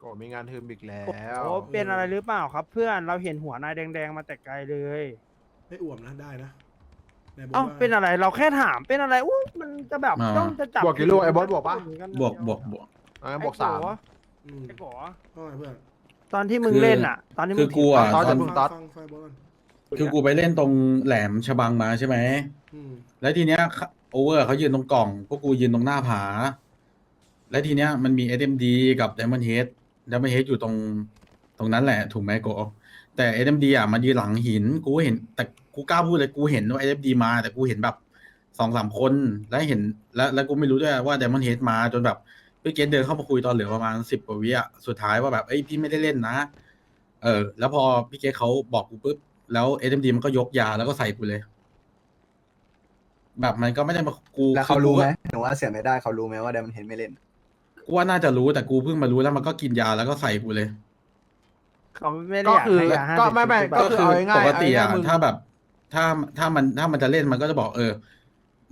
โกมีงานทึมอีกแล้ว โอ้เป็นอะไรหรือเปล่าครับ เพื่อนเราเห็นหัวนายแดงๆมาแต่ไกลเลยไม่อ่วมนะได้นะไหนบอกเอ้าว่าเป็นอะไรเราแค่ถามเป็นอะไรอู้มันจะแบบอ่าต้องจะจับบวกกี่ลูกไอ้บอสบวกปะ บวกบวกบวก อะบวกสามอืมไอ้โกว่าไงเพื่อนตอนที่มึงคือเล่นอะ ตอนที่มึคืงอกูอะตอนตอนมึงต๊อดฟังฟังบอลก่อนคือกูไปเล่นตรงแหลมฉบังมาใช่ไหม อืมแล้วทีเนี้ยโอเวอร์เขายืนตรงกล่อง พวกกูยืนตรงหน้าผา และทีเนี้ยมันมี SMD กับ Diamond Head Diamond Head อยู่ตรงตรงนั้นแหละ ถูกไหมโกแต่ SMD อะมันยืนหลังหิน กูเห็น แต่กูกล้าพูดเลยกูเห็นว่า SMD มา แต่กูเห็นแบบสองสามคนแล้วเห็นแล้วแล้วกูไม่รู้ด้วยว่า Diamond Head มาจนแบบพี่เกตเดินเข้ามาคุยตอนเหลือประมาณสิบกว่าวิอะสุดท้ายว่าแบบเอ้ยพี่ไม่ได้เล่นนะ เออ แล้วพอพี่เกตเขาบอกกูปุ๊บแล้ว SMD มันก็ยกยาแล้วก็ใส่กูเลย แบบมันก็ไม่ได้มากูแล้วเขารู้ไหมหนูว่าเสียไม่ได้เขารู้ไหมว่าเดมอนเห็นไม่เล่น กูว่าน่าจะรู้แต่กูเพิ่งมารู้แล้วมันก็กินยาแล้วก็ใส่กูเลย เขาไม่ได้ก็อยากคือให้ยาห้าก็สิบไม่ไม่ใช่ปะก็ ก็คือคือเอาง่ายๆปกติอะเอาง่ายๆมึงถ้าถ้าแบบ ถ้าถ้ามันถ้ามันจะเล่นมันก็จะบอก เออ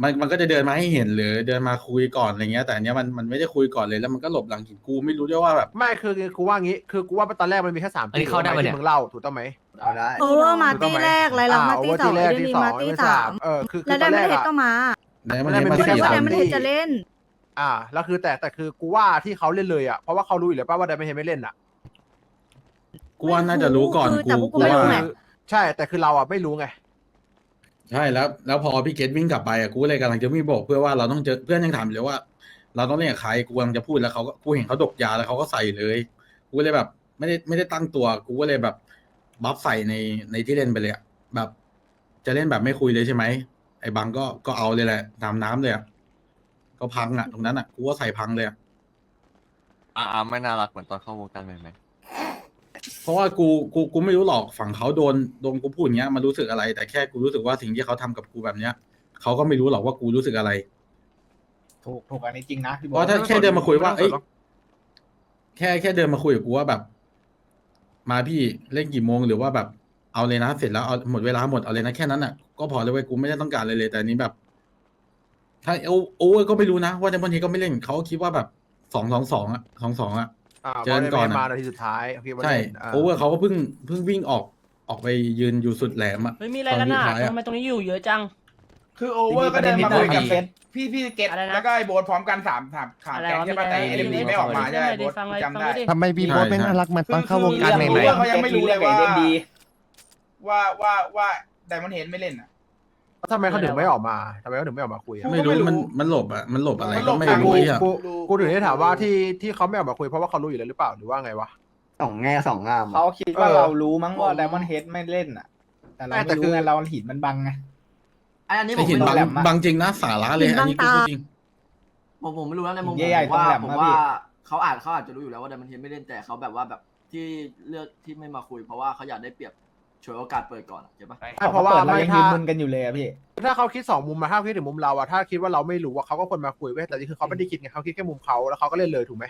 มันมันก็จะเดินมาให้เห็นหรือเดินมาคุยก่อนอะไรเงี้ย แต่อันเนี้ยมันมันไม่ได้คุยก่อนเลยแล้วมันก็หลบหลังหินกูไม่รู้ด้วยว่าแบบ ไม่คือกูว่างี้ คือกูว่าตอนแรกมันมีแค่สามอันนี้เข้าได้ปะเนี่ย ที่มึงเล่าถูกต้องไหมเอาได้ โอเวอร์มาตี้แรกไรลังมาตี้สองแรเอกเดที่มีสองมาตี้ที่สามเออคือคืแล้อวตไดอนมแรอนกเฮดอะ ก็มา ไหนมันไม่เห็นได้มามันคิสี่ดว่าสไดมมอนเฮดจะเล่น อ่า แล้วคือแต่แต่คือกูว่าที่เขาเล่นเลยอะเพราะว่าเขารู้อยู่แล้วป่ะว่าไดไม่เห็นไม่เล่นอะ กูว่าน่าจะรู้ก่อนคือแต่กูพวกกูกูไม่รู้ว่าไง ใช่แต่คือเราอะไม่รู้ไง ใช่แล้ว แล้วพอพี่เกตวิ่งกลับไปอะกูเลยกำลังจะวิ่งบอกเพื่อนว่าเราต้องเจอเพื่อนยังถามอยู่เลยว่า เราต้องเล่นกับใครกูกำลังจะพูดแล้วเขาก็กูเห็นเขาดกยาแล้วเขาก็ใส่เลยกูเลยแบบ ไม่ได้ไม่ได้ตั้งตัวกูก็เลยแบบบัฟใส่ในในที่เล่นไปเลยอะแบบ จะเล่นแบบไม่คุยเลยใช่ไหมไอ้บังก็ก็เอาเลยแหละตามน้ำเลยอะ ก็พังอะตรงนั้นอะกูก็ใส่พังเลยอะอ่าไม่น่ารักเหมือนตอนเข้าวงการใหม่เพราะว่ากูกูกูไม่รู้หรอกฝั่งเขาโดนโดนกูพูดอย่างเงี้ยมันรู้สึกอะไร แต่แค่กูรู้สึกว่าสิ่งที่เขาทำกับกูแบบเนี้ยเขาก็ไม่รู้หรอกว่ากูรู้สึกอะไร ถูกถูกอันนี้จริงนะพี่บเพอราะสถ้าแค่เดินมาคุยว่า เอ้ย แค่แค่เดินมาคุยกับกูว่าแบบ มาพี่เล่นกี่โมงหรือว่าแบบเอาเลยนะเสร็จแล้วเอาหมดเวลาหมดเอาเลยนะแค่นั้นอะก็พอเลยเว้ยกูไม่ได้ต้องการเลยเลย แต่อันนี้แบบ ถ้าโอโอเวอร์ก็ไม่รู้นะ ว่าในบางทีก็ไม่เล่นเขาคิดว่าแบบสองสองสองอะสองสองอะอ่าเจอกันก่อนอะ มานาทีสุดท้ายโอเคว่าใช่เล่นอ่าโอเวอร์เขาก็เพิ่งเพิ่งวิ่งออกออกไปยืนอยู่สุดแหลมอะเฮ้ยมีอะไรกันน่ะตอนสุดท้ายอะ ทำไมตรงนี้อยู่เยอะจัง คือโอเวอร์ก็เดินมาคุยกับเซตพี่พี่เกตอะไรนะ แล้วก็ไอ้โบสพร้อมกันสามสามขาอะไรแก๊งวะใช่ป่ะแต่เอ็มดีไม่ออกมาใช่ไหมโบสฟังเลยจำได้ฟังเลยดิ ทำไมบีโบสไม่น่ารักเหมือนตอนเข้าวงการคือใหม่โอเวอร์เขายังไม่รู้เลยว่า ว่าว่าว่าไดมอนเฮดไม่เล่นอะ ทำไมเขาถึงไม่ออกมาทำไมเขาถึงไม่ออกมาคุยอะไม่รู้ไม่รู้มันมันหลบอะมันหลบอะไรมันหลก็บไม่แต่รู้กูไอะกูกูถึงได้ถามว่าที่ที่เขาไม่ออกมาคุยเพราะว่าเขารู้อยู่แล้วหรือเปล่าหรือว่าไงวะ สองแง่สองงามเขาคิดว่าเออเรารู้มั้งว่าไดมอนเฮดไม่เล่นอะ แต่เราไม่แต่ไม่คืรู้อไงเราหินมันบังไง อันนี้ผไอมหินไม่บางรู้แหลมอะ บางจริงนะสาระเลยหินอับานงนี้กูตาพูดจริง ผมผมไม่รู้นะในมุมใหญ่ผมว่าตรงแหลมผมอะว่าพี่เขาอาจเขาอาจจะรู้อยู่แล้วว่าไดมันเทนไม่เล่นแต่เขาแบบว่าแบบที่เลือกที่ไม่มาคุย เพราะว่าเขาอยากได้เปรียบ ฉวยโอกาสเปิดก่อนอะเก็บปะไม่เพราะว่าเปิดเราไม่ยังถ้ายืนมึนกันอยู่เลยอะพี่ ถ้าเขาคิดสองมุมมาถ้าเขาคิดถึงมุมเราอะถ้าคิดว่าเราไม่รู้ว่าเขาก็ควรมาคุยเว้ยแต่นี่คือเขาไม่ได้คิดไงเขาคิดแค่มุมเขาแล้วเขาก็เล่นเลยถูกไหม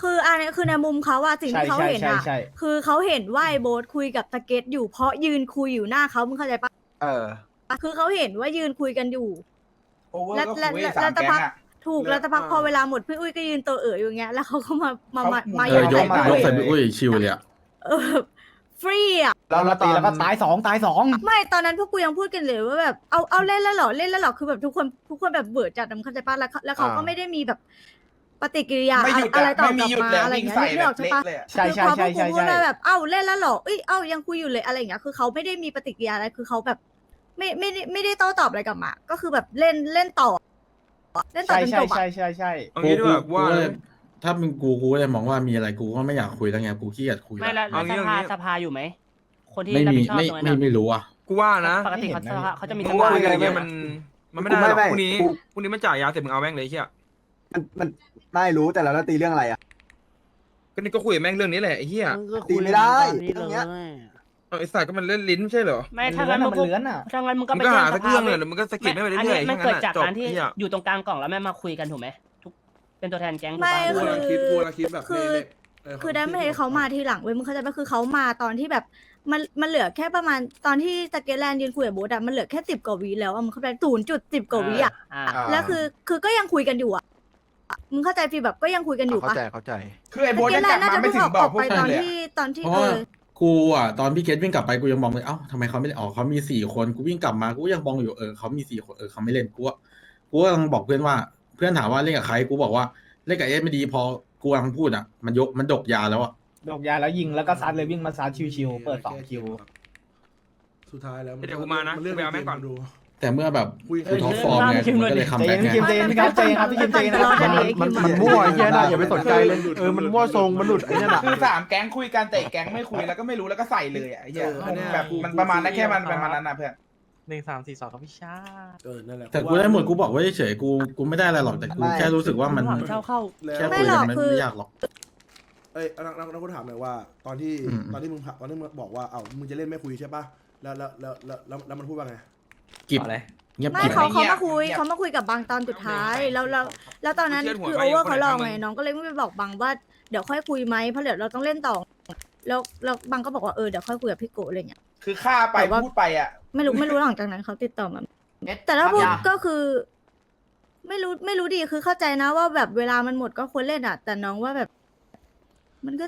คืออันนี้คือในมุมเขาอะสิ่งใช่ที่เขาใช่เห็นใช่อะใช่คือเขาเห็นว่าไอ้โบ๊ทคุยกับตะเกตอยู่เพราะยืนคุยอยู่หน้าเขามึงเข้าใจปะเออ คือเขาเห็นว่ายืนคุยกันอยู่ โอเวอร์และก็และคุยและสามและตะแก๊งพักอะถูกแล้วแล้วตะพักอ่าพอเวลาหมดพี่อุ้ยก็ยืนตัวเอ๋ออยู่อย่างเงี้ยแล้วเขาก็มามามาเขามาเออยกไม่ยกใส่ไม่ไปอุ้ยชิวเลยอะเออ ฟรีอะเราเราตีแล้วก็ตายสองตายสองไม่ตอนนั้นพวกกูยังพูดกันเลยว่าแบบเอาเอาเล่นแล้วเหรอเล่นแล้วเหรอคือแบบทุกคนทุกคนแบบเบื่อจัดมึงเข้าใจปะแล้วเขาแล้วเขาก็อ่าไม่ได้มีแบบปฏิกิริยาไม่หยุดอะไรอะต่อไม่กมีลับหยุดมาแล้วอะไรอวิ่ย่างงเงี้ยใส่นึกแบออบกใช่ปะเละเลยอะคืใช่อใช่พอพวใช่กกูใช่พูดใช่ว่าแบบเอ้าเล่นแล้วเหรอเอ้ยเอ้ายังคุยอยู่เลยอะไรอย่างเงี้ยคือเขาไม่ได้มีปฏิกิริยาอะไรคือเขาแบบ ไม่ไม่ได้ไม่ได้โต้ตอบอะไรกลับมาก็คือแบบเล่นเล่นต่อ เล่นต่อใช่จนใช่จบอะใช่ใช่ใช่ เอางี้ด้วยว่า ถ้ามึงกูกูก็เลยมองว่ามีอะไรกูก็ไม่อยากคุยแล้วไงกูขี้เกียจคุยไม่แล้วแล้วแล้วสภาสภาอยู่ไหม คนที่ไม่รับมีผิดชอบไม่ตรงนั้นไม่อะไม่รู้อะ กูว่านะปกติเขาไม่เห็นนะสภาเขาจะมีมึสงภาว่าคุอะไรกันเงี้ยไว้มันมันไม่ได้หรอกไม่พรุ่งนี้กู พรุ่งนี้มันจ่ายยาเสร็จมึงเอาแม่งเลยไอ้เฮียมันมันไม่รู้แต่เราจะตีเรื่องอะไรอะ ก็นี่ก็คุยกับแม่งเรื่องนี้แหละไอ้เฮียมึงก็ตีคุยไม่ได้ตอนนี้ตรงเนี้ยเลยเอาไอ้สัตว์ก็มันเล่นลิ้นไม่ใช่เหรอไม่ถ้างั้นมัมึนงก็เลื้อนอะถ้างั้นมึงก็มึงไปก็แจ้หางสสักภาเรื่องไปเลยเดี๋ยวมึงก็สะกิดไม่ไปอันเรื่นี้อยๆมันแค่เกิดนั้นจากอะจบการที่ไอ้เหี้ยอยู่ตรงกลางกล่องแล้วแม่มาคุยกันถูกไหมทุก เป็นตัวแทนแก๊งถูกไม่ปะกูกำลังคิดกูกำลังคิดแบบคือไม่ไม่เคือได้ไม่ให้เขามาทีหลังเว้ยมึงเข้าใจปะคือเขามาตอนที่แบบมันมันเหลือแค่ประมาณตอนที่สเกตแลนด์ยืนคุยกับโบ๊ทอะมันเหลือแค่สิบกว่าวิแล้วอะมึงเข้าใจศูนย์จุดสิบกว่าวิอะอ่าอ่าแล้วคือคือก็ยังคุยกันอยู่อะมึงเข้าใจฟีลแบบก็ยังคุยกันอยู่เข้าปะใจเข้าใจ คือไอ้โบทเมื่อยักี้งแหกลัละบน่ามาจะไม่เพิ่งถึองอกบออกอกพวกไปฉัตอนนเลยที่ตอนที่เพราะเอว่า อ กูอะตอนพี่เกตวิ่งกลับไปกูยังมองเลยเอ้าทำไมเขาไม่ได้อ๋อเขามีสี่คนกูวิ่งกลับมากูยังมองอยู่เออเขามีสี่คนเออเขาไม่เล่นกูว่ากูกำลังบอกเพื่อนว่าเพื่อนถามว่าเล่นกับใครกูบอกว่าเล่นกับเอสไม่ดีพอกูกำลังพูดอะมันยกมันดกยาแล้วอะดอกยาแล้วยิงแล้วก็ซัดเลยวิ่งมาซัดชิวๆเปิดสองคิว สุดท้ายแล้วเดี๋ยวกูมานะเรื่องไปเอาแม่งก่อน ดู แต่เมื่อแบบคุยกูท็อปฟอร์มไงมันก็เลยคัมใจแบ็เย็กนไง พี่คิมใจเย็นพี่ครับใจเย็นครับพี่คิมใจเย็นนะมันมันมันมันมั่วไอ้เหี้ยนะอย่าไปสนใจเลยเออมันมั่วทรงมันหลุดไอ้เนี่ยน่ะคือสามแก๊งคุยกันแต่อีกแก๊งไม่คุยแล้วก็ไม่รู้แล้วก็ใส่เลยอะไอ้เหี้ยแบบมันประมาณนั้นแค่มันประมาณนั้นนะเพื่อน หนึ่งสามสี่สองครับพี่ชาเออนั่นแหละแต่กูได้หมดกูบอกไว้เฉยๆกูกูไม่ได้อะไรหรอกแต่กูแค่รู้สึกว่ามันเช่าเข้า แล้วแค่ไม่คุยหรกัอนกมันคือไม่ยากหรอก เอ้ยนักนักนักกูถามหน่อยว่า ตอนที่อืม ตอนที่มึงตอนที่มึงบอกว่าเอ้ามึงจะเล่นไม่คุยใช่ป่ะแล้วแล้วแล้วแล้วแล้วแล้วมันพูดว่าไงกิบเงียบไม่กิบเขาเงียบเขามาคุยเงียบเขามาคุยกับบางตอนสุดท้ายแล้วแล้วแล้วตอนนั้นเชื่อหัวคือไปโอเวอร์คนเขาไหนรอทำมึงไงน้องก็เลยไม่ไปบอกบางว่าเดี๋ยวค่อยคุยไหมเพราะเดี๋ยวเราต้องเล่นต่อแล้วแล้วบางก็บอกว่าเออเดี๋ยวค่อยคุยกับพี่โกะอะไรเงี้ย คือฆ่าไปแต่ว่า พูดไปอะ ไม่รู้ไม่รู้หลังจากนั้นเขาติดต่อมาเน็ตแต่ถ้าพูดครับยก็คือ ไม่รู้ไม่รู้ดีคือเข้าใจนะว่าแบบเวลามันหมดก็ควรเล่นอะ แต่น้องว่าแบบ มันก็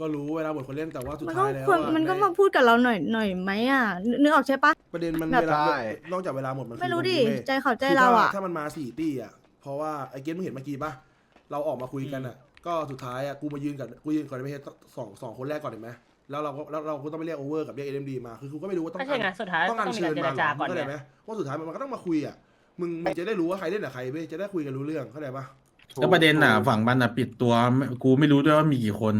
ก็รู้เวลาบทคนเล่นแต่ว่าสุดมันก็ท้ายแล้วควรอะมันก็ในมาพูดกับเราหน่อยหน่อยไหมอะนึกนึกออกใช่ปะ ประเด็นมันแบบ เวลาใช่ นอกจากเวลาหมดมันคือไม่รู้ดิตงนี้ว้ยใจเขาใจคือเราถ้อะถ้ามันมาสี่ตี้อะเพราะว่าไอ้เกมมึงเห็นเมื่อกี้ป่ะเราออกมาคุยกันอะ ก็สุดท้ายอะกูมายืนกับกูยืนก่อนไปเฮดสองสองคนแรกก่อนเห็นไหม แล้วเราก็แล้วเราก็ต้องไปเรียกโอเวอร์กับเรียกเอ็มดีมาคือกูก็ไม่รู้ว่าต้องไม่ใช่ไงสุดท้ายต้องการต้องมีเชิการญเจมารจาก่อนเข้าใจไงไหมว่าสุดท้ายมันก็ต้องมาคุยอะมึงมึงจะได้รู้ว่าใครเล่นกับใครเว้ยจะได้คุยกันรู้เรื่องเข้าใจปะแล้วประเด็นอะฝั่งมันอะปิดตัวไม่กูไม่รู้ด้วยว่ามีกี่คน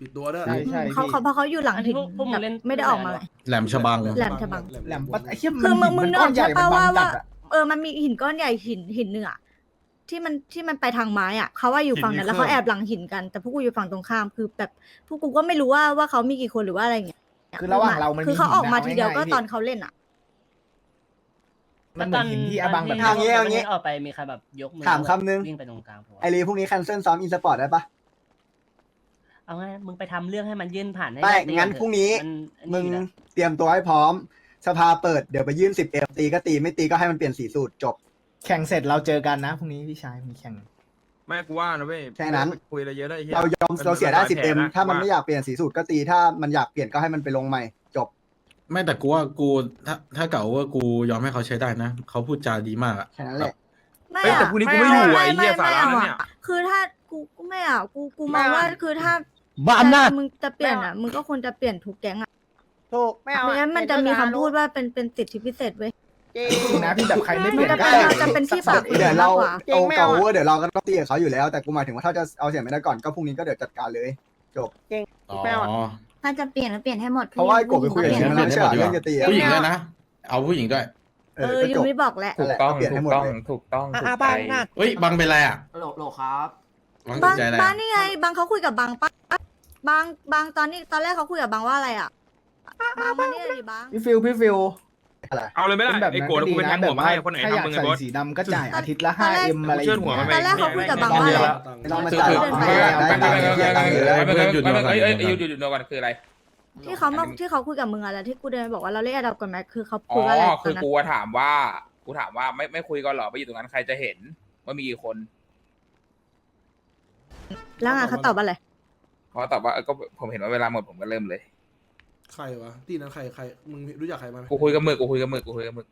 ปิดตัวด้วยใช่ใช่เขาเขาเพราะเขาอยู่หลังถึงพวกพวกมึงเล่นไม่ได้ออกมาเล่นอะไรแหลมฉบังแหลมฉบังแหลมปะไอ้เหี้ยคือมึงมึงนึกออกใช่ปะว่าว่าอะเออมันมีหินก้อนใหญ่หินหินหนึ่งอะ ที่มันที่มันไปทางไม้อะเขาว่าอยู่ฝั่งนั้นแล้วเขาแอบหลังหินกันแต่พวกกูอยู่ฝั่งตรงข้ามคือแบบพวกกูก็ไม่รู้ว่าว่าเขามีกี่คนหรือว่าอะไรเงี้ยคือระหว่างเรามันคือเขาออกมาหินนะทีเดียวก็ง่ายๆตอนเขาเล่นอะมันเหมือนหินที่อาบังแบบเอางี้เอางี้ออกไปมีใครแบบยกมือถามคำนึงวิ่งไปตรงกลางผมไอรีพรุ่งนี้แคนเซิลซ้อมอินสปอร์ตได้ปะเอาไงมึงไปทำเรื่องให้มันยื่นผ่านให้ไม่ด้งั้นก่อเถอะพรุ่งนี้มันมึงอยู่แล้วเตรียมตัวให้พร้อม สภาเปิดเดี๋ยวไปยื่นสิบเอฟตีก็ตีไม่ตีก็ให้มันเปลี่ยนสีสูตรจบ แข่งเสร็จเราเจอกันนะพรุ่งนี้พี่ชายมีแข่ง ไม่กูว่านะเว้ยแค่นั้น คุยอะไรเยอะได้ไอ้เหี้ย เรายอมเราเสียได้มันสิบหลเอ็ยมแผละถ้ามันว่ไม่อยากเปลี่ยนสีสูตรก็ตีถ้ามันอยากเปลี่ยนก็ให้มันไปลงใหม่ จบ ไม่แต่กูว่ากูถ้าถ้าเก่าว่ากูยอมให้เขาใช้ได้นะเขาพูดจาดีมากอะแค่นั้นแหละ ไม่เฮ้ยแต่อะพรุ่งนี้กูไม่อยู่อะไอ้เหี้ยสาระไม่นั่นเอาเนี่ยอะคือถ้ากูกูไม่อะกูกูมองว่าคือถ้าบ้านน่ะมึงจะเปลี่ยนอะมึงก็ควรจะเปลี่ยนทุกแก๊งอะถูกไม่เอาไม่งั้นมันจะมีคำพูดว่าเป็นเป็นสิทธิพิเศษเว้ย จริงนะพี่แบบใครไม่เปลี่ยนมันจะก็เป็นจะเป็นที่ปากเดี๋ยวเรามากกว่าโตเก่าเวอร์เดี๋ยวเราก็ต้องตีกับเขาอยู่แล้ว แต่กูหมายถึงว่าถ้าจะเอาเสียงไม่ได้ก่อนก็พรุ่งนี้ก็เดี๋ยวจัดการเลย อ๋อ ถ้าจะเปลี่ยนก็เปลี่ยนให้หมดเพราะว่าไอ้กบไปคุยกับเปลี่เสียยนงมันไม่ใช่เหรอเรื่องจะตีอะผู้หญิงด้วยนะ เอาผู้หญิงด้วย เอเอออก็ยูจบไม่บอกแหละนั่นแหละก็เปลี่ยนให้หมดเลย ถูกต้องอะบ้านน่ะเฮ้ย บังเป็นไรอะโหลโหลครับบังสบานงใจอะไรบาอะงนี่ไงบางเขาคุยกับบางปะบางบางตอนนี้ตอนแรกเขาคุยกับบางว่าอะไรอะบางมานี่เลยดิบางพี่ฟิลพี่ฟิล เอาเลยไม่ได้เป็นแบบไอ้นั้นโกรธก็กูดีเป็นแทนะงแบหัวบมาว่าให้คนไหนถ้าอยากทำมึงไงใส่บอส สีดำก็จ่ายอาทิตย์ละห้าเอ็มอะไรอย่างเชื่อหัวเงี้มายไปตอนแรกเขาคุยกับบางว่าอะไรอะไม่ต้องมาจ่ายหรอกเดินไปได้ตังค์เสียตังค์อยู่แล้วเพื่อนหยุดไม่ก่อนไม่เอ้ยหยุเอ้ยดก่อนหยุดหยุดหยุดก่อนคืออะไร ที่เขามาที่เขาคุยกับมึงอะแล้วที่กูเดินไปบอกว่าเราเล่นอันดับกันไหมคือเขาอ๋คุยว่าอะไรอตคืออนนั้นกูอะถามว่ากูถามว่าไม่ไม่คุยกันเหรอไปอยู่ตรงนั้นใครจะเห็นว่ามีกี่คนแล้วไงเขาตอบว่าอะไรเขาตอบว่าเออก็ผมเห็นว่าเวลาหมดผมก็เริ่มเลย ใครวะตีนั้นใครใครมึงรู้จักใครมาไหมกูคุยกับมึกกูคุยกับมึกกูคุยกับมึก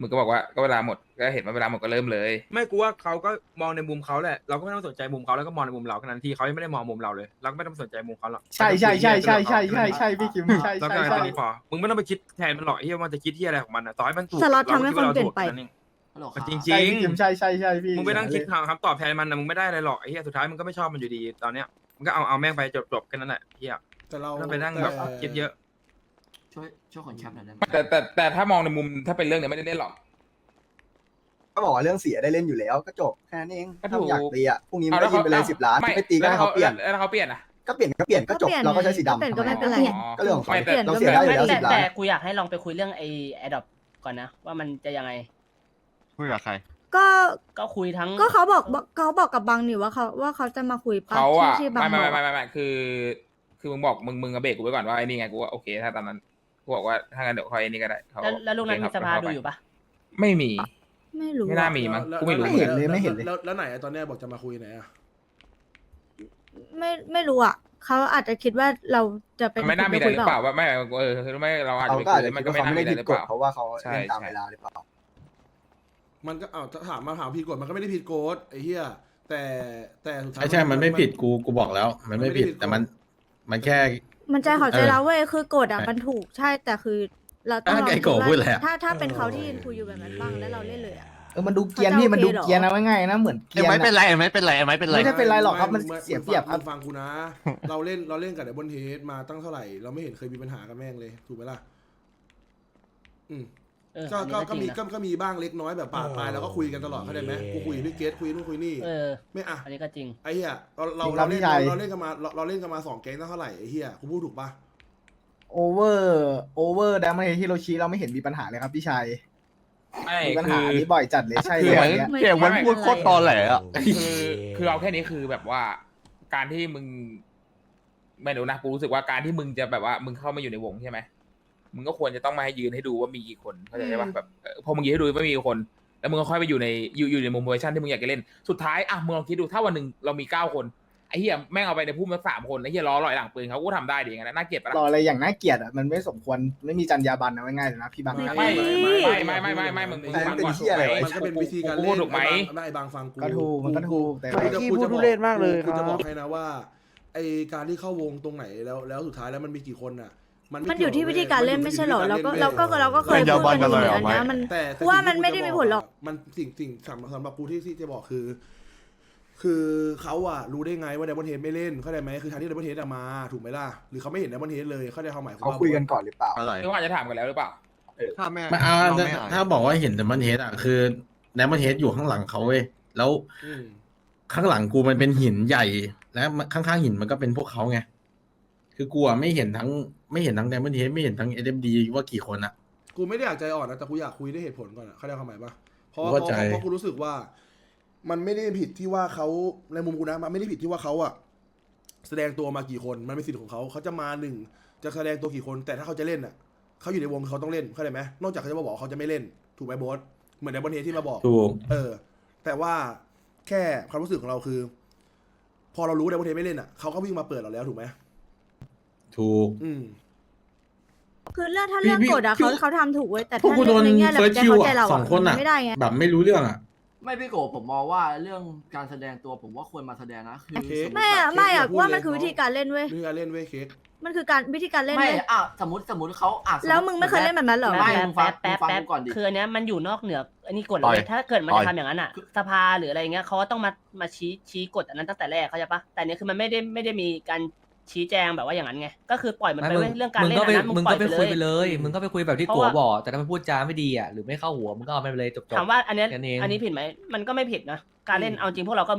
มึกก็บอกว่าก็เวลาหมดก็เห็นว่าเวลาหมดก็เริ่มเลย ไม่กูว่าเขาก็มองในมุมเขาแหละเราก็ไม่ต้องสนใจมุมเขาแล้วก็มองในมุมเราขนาดที่เขายังไม่ได้มองมุมเราเลยเราก็ไม่ต้องสนใจมุมเขาหรอกใช่ใช่ใช่ใช่ใช่ใช่ใช่พี่คิมใช่แล้วใช่ก็ใช่แค่นี้พอมึงไม่ต้องไปคิดแทนมันหรอกไอ้เฮียมันจะคิดที่อะไรของมันนะต่อให้มันถูกสล็อตทำให้คนราเปลี่ยนไปถูกแค่เองฮัลโหลครับจริงใช่พี่คิมใช่ใช่ใช่พี่มึงไม่ต้องคิดหาคำตอบแทนมันนะมึงไม่ได้อะไรหรอกไอ้เฮียสุดท้ายมึงก็ไม่ชอบมันอยู่ดีตอนเนี้ยมึงก็เอาเอาแม่งไปจบจบๆแค่นั้นแหละเฮียแต่เราไม่ต้องไปนั่งแบบแต่คิดเยอะ ช่วยช่วยคนแคปหน่อยได้ไหมแต่แต่แต่ถ้ามองในมุมถ้าเป็นเรื่องเนี้ยไม่ได้เล่นหรอก ก็บอกว่าเรื่องเสียได้เล่นอยู่แล้วก็จบแค่นั้นเองก็ถูถ้ากอยากตีอะพรุ่งนี้มันเอาแล้ก็วยิงไปเลยเขาสิบล้านไม่ไม่ตีก็ให้เขาเปลี่ยน แล้วเขาเปลี่ยนอะก็เปลี่ยนก็เปลี่ยนก็จบก็เปลี่ยนเราก็ใช้สีก็ดำ เปลี่ยนทำก็ไมไม่เป็นไรอะก็เรื่องของเขา ไม่แต่เราเสียได้อยู่แล้วแต่สิบล้าแต่นกูอยากให้ลองไปคุยเรื่องไอ้แอดดอปก่อนนะ ว่ามันจะยังไง คุยกับใคร ก็ก็คุยทั้งก็เขาบอกบอกเขาบอกกับบางนี่ว่าเขาว่าเขาจะมาคุยปะเขาอะที่ที่บางไม่บไม่อกไม่ไม่ไม่คือ คือมึงบอกมึงมึงกับเบรกกูไว้ก่อนว่าไอ้นี่ไงกูว่าโอเคถ้าตอนนั้น กูบอกว่าถ้างั้นเดี๋ยวค่อยไอ้นี่ก็ได้เขาแล้วแล้วลูกนั้นโอมีเคสครับภาเข้ดูไปอยู่ปะไม่มี ไม่รู้ไม่น่าอะมีมั้งแล้วกูไม่รู้แล้วไม่เห็นเลยไม่เห็นเลยแล้วแล้วไหนอะตอนเนี้ยบอกจะมาคุยไหนอะไม่ไม่รู้อะเขาอาจจะคิดว่าเราจะเป็นไม่น่ามีอะไรคุยหรือเปล่าว่าไม่เออคือไม่เราอาจจะเขาไปก็คุอาจยจะมันคิดก็ว่าไม่เขาน่าไม่มีได้อะไรผิหดรือกเปล่าฎเพราะว่าเขาใช่เล่นตามใช่เวลาหรือเปล่ามันก็อ้าวถ้าถามมาถามผิดกฎมันก็ไม่ได้ผิดกฎไอ้เหี้ยแต่แต่สุดท้ายใช่ใช่มันไม่ผิดกูกูบอกแล้ว มันไม่ผิดแต่มัน มันแค่ มันใจเขาใจเออเราเว้ยคือกฎอะใช่มันถูกใช่แต่คือ เราต้องลองไอ้คิดโกว่าพูดอะไรอะถ้าถ้าเป็นเขาที่ยืนคุยอยู่แบบนั้นบ้างแล้วเราเล่นเลยอะ เออมันดูเกรียนพี่มันดูเกรียนนะว่าง่ายนะเหมือนเกรียนไม่เป็นอะ ไรไม่เป็นไรไม่เป็นไรไม่ได้เป็นไรหรอกครับมันไเสียเปรียบครับมึงฟังกูนะ เราเล่นเราเล่นกับไดบอนเฮดมาตั้งเท่าไหร่ เราไม่เห็นเคยมีปัญหากับแม่งเลย ถูกไหมล่ะ อืมเออก็อันนี้ก็ก็ก็จริมีงนะก็ก็มีบ้างเล็กน้อยแบบปาดปลายแล้วก็คุยกันตลอดเข้าใจไหมกูคุยกับพี่เกตคุยนู่นคุยนี่ เออ ไม่อะอันนี้ก็จริง ไอ้เหี้ยเราเราจริงครัเราบเล่นพี่ชายเราเล่นกันมาเราเราเล่นกันมาสองแก๊งตั้งเท่าไหร่ไอ้เหี้ยกูพูดถูกปะโอเวอร์โอเวอร์ดัมเมฮิโรชิเราไม่เห็นมีปัญหาเลยครับพี่ชายไม่มีปัญคืหาอ นี้บ่อยจัดเลยใช่เลยเสียงอันเนี้ย เสียงมันพูดโคตรตอแหลคือคือเอาแค่นี้คือแบบว่า การที่มึง ไม่รู้นะกูรู้สึกว่าการที่มึงจะแบบว่า มึงเข้ามาอยู่ในวงใช่ไหม มึงก็ควรจะต้องมาให้ยืนให้ดูว่ามีกี่คนเข้าใจใช่ปะแบบเออพอมึงยืนให้ดูว่ามีกี่คน แล้วมึงก็ค่อยไปอยู่ในอยู่อยู่ในมุมเวอร์ชันที่มึงอยากจะเล่นสุดท้ายอะมึงลองคิดดูถ้าวันหนึ่งเรามีเก้าคนไอ้เหี้ยแม่งเอาไปในพุ่มมาสามคนไอ้เหี้ยล้อลอยหลังปืนเขาก็ทำได้ดิอย่างนั้นนะน่าเกลียดปะรอล่ะอะไรอย่างน่าเกลียดอะมันไม่สมควรไม่มีจรรยาบรรณนะว่าง่ายเลยนะพี่บางไม่นะไม่ไม่ ไม่ไม่ไม่ไม่ไม่มึงมึงใช่ฟังเป็นก่อนเหี้ยอะไรวะ มันก็เป็นวิธีการกูเล่พูดนถูกไหมได้บางฟังกู ก็ถูกมันก็ถูกแต่กูจะขี้กูพูดจะทุบอกเรศมากเลยกูจะครับบอกให้นะว่าไอการที่เข้าวงตรงไหนแล้วแล้วสุดท้ายแล้วมันมีกี่คนอะ มันมันอยู่ที่วิธีการเล่นไม่ใช่หรอมันเรายู่ก็ที่เราก็วิธีเราก็เคยพูดกันอยู่เหมือนกันนะมัน แต่แต่ว่าสิ่งมันที่ไม่ได้มีผลหรอก มันสิ่งสิ่งสำสำหรับกูที่ที่จะบอกคือ คือเขาอะรู้ได้ไงว่าไดมอนเฮดไม่เล่นเข้าใจไหมคือทางที่ไดมอนเฮดมาถูกไหมล่ะหรือเขาไม่เห็นไดมอนเฮดเลยเข้าใจความหมายของเขาคุยกันก่อนหรือเปล่าเขาอาจจะถามกันแล้วหรือเปล่าถ้าไม่ไม่เอาถ้าถ้าบอกว่าเห็นแต่มันเฮดอะคือแต่มันเฮดอยู่ข้างหลังเขาเว้ยแล้วอืมข้างหลังกูมันเป็นหินใหญ่ และข้างๆหินมันก็เป็นพวกเขาไง คือกูอะไม่เห็นทั้งไม่เห็นทั้ง d ดมอนเ a ดไม่เห็นทั้งเอ็มดีว่ากี่คนอะ กูไม่ได้อยากใจอ่อนนะแต่กูอยากคุยด้วยเหตุผลก่อนอะเข้าใจความหมายปะเพราะกูเพราะเข้าใจ เพราะกูรู้สึกว่า มันไม่ได้ผิดที่ว่าเขาในมุมกูนะมันไม่ได้ผิดที่ว่าเขาอะแสดงตัวมากี่คนมันเป็นสิทธิ์ของเขาเขาจะมาหนึ่งจะแสดงตัวกี่คน แต่ถ้าเขาจะเล่นอะเขาอยู่ในวงเขาต้องเล่นเข้าใจไหมนอกจากเขาจะมาบอกว่าเขาจะไม่เล่น ถูกไหมโบสเหมือนในบนเทที่มาบอก ถูก เออ แต่ว่าแค่ความรู้สึกของเราคือ พอเรารู้ในบนเทไม่เล่นอะเขาก็วิ่งมาเปิดเราแล้วถูกไหม ถูก อืม คือเรื่องถ้าพี่เรื่องพี่กฎอะพี่ เขาเขาทำถูกเว้ยแต่พวกถ้ากูโดเรื่องนในแง่แบบเฟิร์สใจคิวเขาใจอะเราสองคนอะไม่ได้ไง แบบไม่รู้เรื่องอะไม่พี่โกผมมองว่าเรื่องการแสดงตัวผมว่าควรมาแสดงนะคือโอเค สติไม่อะเค้กไม่อะอย่าพูดว่าเลยมันคือวิธีการเล่นเว้ยมีการเล่นเว้ยเค้กมันคือการวิธีการเล่นไม่เว้ย อะสมมติสมมติเขาอะสติแล้วมึงไม่เคยเล่นแบบนั้นเหรอ ไม่แป๊บมึงฟังแป๊บมึงฟังแป๊บกูก่อนดิ คืออันเนี้ยมันอยู่นอกเหนืออันนี้กฎต่อยเลยถ้าเกิดมันต่อจะย ทำอย่างนั้นอะ สภาหรืออะไรเงี้ยเขาก็ต้องมามาชี้ชี้กฎอันนั้นตั้งแต่แรกเข้าใจปะแต่อันเนี้ยคือมันไม่ได้ไม่ได้มีการ ชี้แจงแบบว่าอย่างนั้นไงก็คือปล่อยมันไปเว้ยเรื่องการเล่นอันนั้นมึงปล่อยไปเลยมึงก็ไปคุยแบบที่เพราะกัวว่า บอก แต่ถ้ามันพูดจาไม่ดีอะหรือไม่เข้าหัวมึงก็เอาไปเลยจบๆ ถามว่าอันเนี้ยแค่นี้เอง อันนี้ผิดไหมมันก็ไม่ผิดนะการเล่นอืมเอาจริงพวกเราก็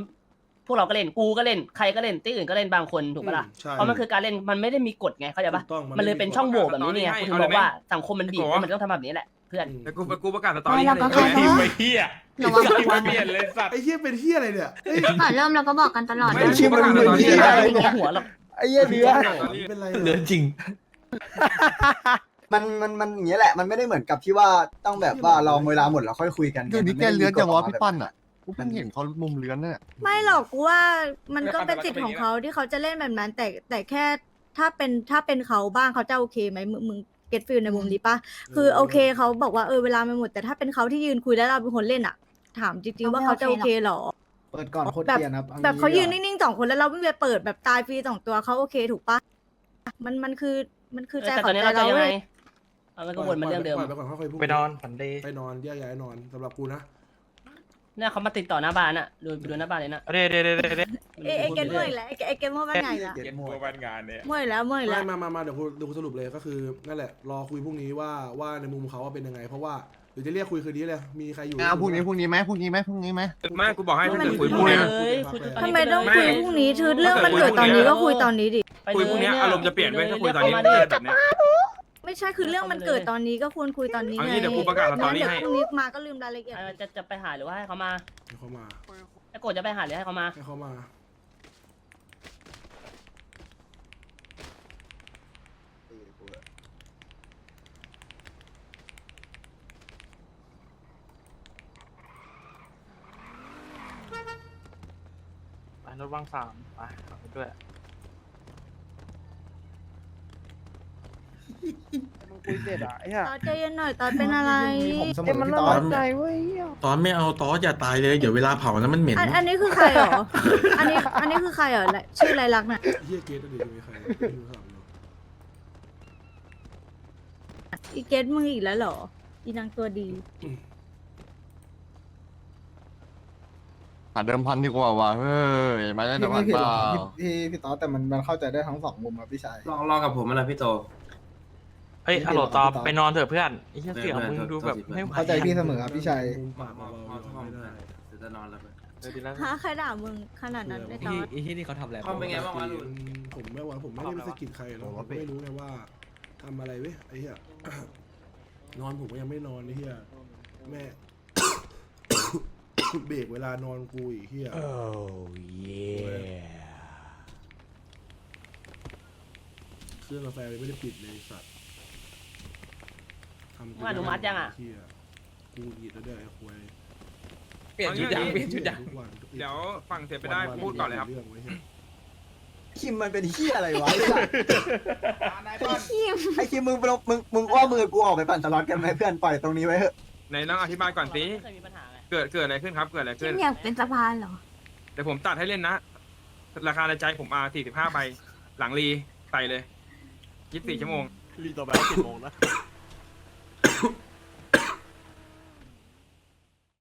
พวกเราก็เล่นกูก็เล่นใครก็เล่นที่อื่นก็เล่นบางคนถูกปะล่ะอืมใช่เพราะมันคือการเล่นมันไม่ได้มีกฎไงเข้าใจปะถูกต้องมันเลยเป็นช่องโหว่แบบนี้เนี่ยให้กูถึงเอาบเลอยกไหมว่าสังคมมันบีบไอ้โกให้มันต้องทำแบบนี้แหละเพื่อนอืมแต่กูกูประกาศสตอรี่เราก็ให้แค่เลยไอ้เหี้ยระวังไม่เปลี่ยนเลยสัตว์ ไอ้เหี้ยเป็นเหี้ยอะไรเนี่ยเอ้ย ก่อนเริ่มเราก็บอกกันตลอดไม่นะ ชิมมันเป็นเหี้ยไม่ลงหัวหรอก ไอ้เหี้ยเดือเป็นไรเหลือจริง มันมันมันอย่างเงี้ยแหละมันไม่ได้เหมือนกับที่ว่าต้องแบบว่ารอเวลาหมดแล้วค่อยคุยกันเดี๋ยวนี้แกมัไม่ได้เลื้อนจังวะมีกฎพี่ปั้นอะกูเพิ่งเห็นเขามุมเลื้อนเนี่ยไม่หรอกกูว่ามันก็เป็นสิทธิ์ของเขาที่เขาจะเล่นแบบนั้น แต่แต่แค่ถ้าเป็นถ้าเป็นเขาบ้างเขาจะโอเคไหมมึงมึงเก็ตฟิลในมุมนี้ปะคือโอเคเขาบอกว่าเออเวลามันหมดแต่ถ้าเป็นเขาที่ยืนคุยแล้วเราเป็นคนเล่นอะถามจริงๆว่าเขาจะโอเคเหรอ เปิดก่อนโคตรแบบเกรียนครับแบบเขายืนนิ่งๆสองคนแล้วเราวิ่งไปเปิดแบบตายฟรีสองตัวเขาโอเคถูกปะมันมันคือมันคือใจแต่ขตอองนนี้ใจเราจะเรายังเว้ไงยเอามันก็วนมาเรื่องเดิมปล่อยไปก่อนค่อยๆพูดไปนอนฝันดีไปนอนแยกย้ายนอนสำหรับกูนะ เนี่ยเขามาติดต่อหน้าบ้านอะดูไปดูหน้าบ้านเลยนะเด้เด้เด้เด้เด้เอยไอเกมเมื่อยแล้วไอ้ไอเกมเมื่อวันไงล่ะเก็บตัวบ้านงานเนี่ย เมื่อยแล้วเมื่อยแล้ไม่วมามามาเดี๋ยวกูเดี๋ยวกูสรุปเลยก็คือนั่นแหละรอคุยพรุ่งนี้ว่าว่าในมุมเขาว่าเป็นยังไง เพราะว่าเดี๋ยวจะเรียกคุยคืนนี้เลย มีใครอยู่เอาพรุ่งนี้พรุ่งนี้ไหมพรุ่งนี้ไหมพรุ่งนี้ไหมไม่กูบอกให้มัถ้านเกิดคุยพรุ่งเลเนี้ยยคุยตอนทำนี้ไมต้องไม่คุยพรุ่งนี้คือเรื่องมันเกิดตอนนี้ก็คุยตอนนี้ดิไปคุยพรุ่งเนี้ยลอารมณ์จะเปลี่ยนเว้ยถ้าคุยตอนนี้เรีไม่กได้เขาแบบเนี้ย ไม่ใช่คือเรื่องมันเกิดตอนนี้ก็ควรคุยตอนนี้เอาไงงี้เดี๋ยวกูประกาศสตอรี่งั้นให้เดี๋ยวพรุ่งนี้มาก็ลืมรายละเอียดเออจะจะไปหาหรือว่าให้เขามา ให้เขามาไอ้โกรธจะไปหาหรือให้เขามาให้เขามา รถ ว่างสามไปเอาไปด้วย มึงคุยเสร็จอะไอ้เหี้ยตอนใจเย็นหน่อยตอนเป็นอะไร ผมเสมเอ็มอมันพี่น่าตอรันกใจเว้ยเหี้ยตอนไม่เอาตอสอย่าตายเลยเดี๋ยวเวลาเผาแล้วมันเหม็นอันอันนี้คือใครเหรอ อันนี้อันนี้คือใครเหรอและชื่ออะไรลักษณ์น่ะเฮียเกตอดีตจะมีใครไม่รู้ครับอีเกตมึงอีกแล้วเหรออีนางตัวดี หาเดิมพันดีกว่าว่ะเฮ้ยมาได้แต่พี่วัไม่นเปล่าพี่พี่พี่ตอสแต่มันมันเข้าใจได้ทั้งสองมุมครับพี่ชาย ลองลองกับผมอะไรพี่โต เฮ้ยฮัลโหลตอบไปนอนเถอะเพื่อนไอ้เสียงมึงดูแบบไม่เข้าใจพี่เสมอครับพี่ชายมุมากเบาๆไม่ได้เดี๋ยวจะนอนแล้วฮะใครด่ามึงขนาดนั้นไอ้ตอนไอ้ที่นี่เขาทำอะไรความเป็นไงบ้างวะลุนผมไม่ว่าผมไม่ได้ไปสกิดใครหรอกผมไม่รู้ไงว่าทำอะไรเว้ยไอ้เหี้ยนอนผมก็ยังไม่นอนไอ้เหี้ยแม่ เบรกเวลานอนกูอีกเหี้ยเครื่องกาแฟยังไม่ได้ปิดเลยไอ้สัตว์ทำกูว่าอนุมัติยังอะเหี้ยกูหยิดแล้วเด้อไอ้ควยเปลี่ยนชุดยังเปลี่ยนชุดยังทุกวันทุกเดี๋ยวฝั่งเสียไปได้พูดก่อนเลยครับเรื่องไว้เหี้ยคิมมันเป็นเฮียอะไรวะไอ้สัสนายบอลขี้มไอ้คิมมึงมึงมึงมึงอ้อมมือกูออกไปปั่นสล็อตกันไหมเพื่อนปล่อยตรงนี้ไว้เถอะในต้องอธิบายก่อนสิไม่เคยมีปัญหาไง เกิดเกิดอะไรขึ้นครับ เกิดอะไรขี้ขึ้นมอยากเป็นสะพานเหรอ เดี๋ยวผมตัดให้เล่นนะ ราคาในใจผมอา45ใบ หลังรีใส่เลย24ชั่วโมงรีต่อไปสิบโมงนะ